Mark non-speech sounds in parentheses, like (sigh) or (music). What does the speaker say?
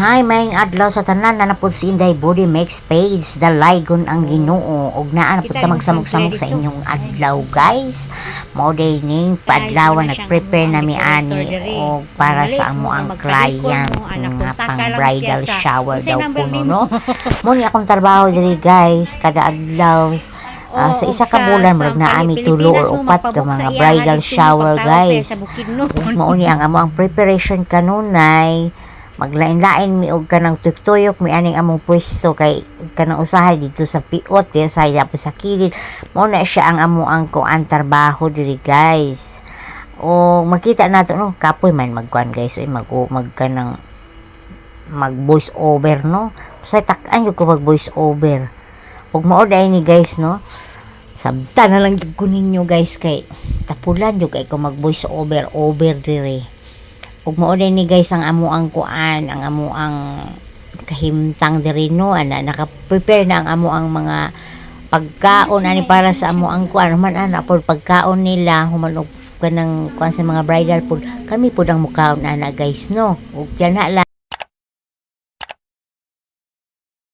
Hi, maing adlaw sa tanan na napod si Inday Body Makes Page, dalaygon ang Ginoo ug naa na yung magsamok-samok sa inyong adlaw, guys. Mao day ning paadlawan Guys, nag-prepare wala na mi ani decorator diri. o para sa mo, amo ang client anak, nga pang bridal shower daw kuno no. (laughs) Mo ni akong trabaho diri, guys, kada adlaw. Ah, sa isa ka bulan murag naa mi Pilipinas tulo or upat ka mga bridal shower, guys. Mao ni ang amo ang preparation kanunay maglain-lain mi og kanang tuyok mi aning among pwesto kay kanang usahay dito sa piot di usahay dapat sa kilid. Mao na siya ang amo ang kuan trabaho diri guys. O makita nato no? Kapoy man magkuan guys. Ay mag mag kanang mag voice over no? Sa takan ko mag voice over. Ug mao ni guys no? Sabta na lang gyud ko ninyo guys kay tapulan yung kay ko mag voice over over dire ug mao ni guys ang amo ang kuan ang amo ang kahimtang diri no ana naka-prepare na ang amo ang mga pagkaon ani para sa amo ang kuan man ana pod pagkaon nila human og kanang kuan sa mga bridal pod kami pod ang mukaon ana guys no? Ug yan na